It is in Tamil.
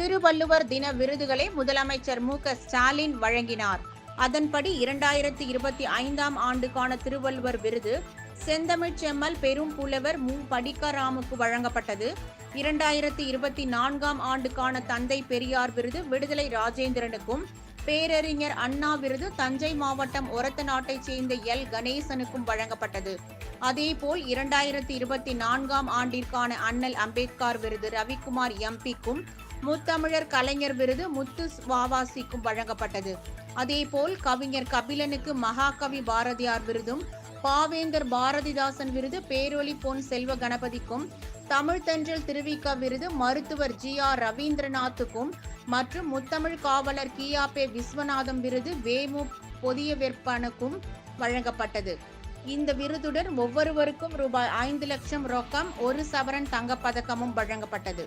திருவள்ளுவர் தின விருதுகளை முதலமைச்சர் மு ஸ்டாலின் வழங்கினார். அதன்படி இரண்டாயிரத்தி இருபத்தி ஐந்தாம் ஆண்டுக்கான திருவள்ளுவர் விருது செந்தமிழ்ச்செம்மல் பெரும் புலவர் மு. படிக்கராமுக்கு வழங்கப்பட்டது. இரண்டாயிரத்தி இருபத்தி நான்காம் ஆண்டுக்கான தந்தை பெரியார் விருது விடுதலை ராஜேந்திரனுக்கும் பேரறிஞர் அண்ணா விருது தஞ்சை மாவட்டம் ஒரத்த நாட்டைச் சேர்ந்த எல். கணேசனுக்கும் வழங்கப்பட்டது. அதேபோல் இரண்டாயிரத்தி இருபத்தி நான்காம் ஆண்டிற்கான அண்ணல் அம்பேத்கர் விருது ரவிக்குமார் எம்பிக்கும் முத்தமிழர் கலைஞர் விருது முத்து வாவாசிக்கும் வழங்கப்பட்டது. அதேபோல் கவிஞர் கபிலனுக்கு மகாகவி பாரதியார் விருதும் பாவேந்தர் பாரதிதாசன் விருது பேரொளி பொன் செல்வ கணபதிக்கும் தமிழ் தென்றல் திருவிக விருது மருத்துவர் ஜி ஆர் ரவீந்திரநாத்துக்கும் மற்றும் முத்தமிழ் காவலர் கியாபே விஸ்வநாதம் விருது வேமு பொதிய விற்பனுக்கும் வழங்கப்பட்டது. இந்த விருதுடன் ஒவ்வொருவருக்கும் ரூபாய் ஐந்து லட்சம் ரொக்கம் ஒரு சவரன் தங்கப்பதக்கமும் வழங்கப்பட்டது.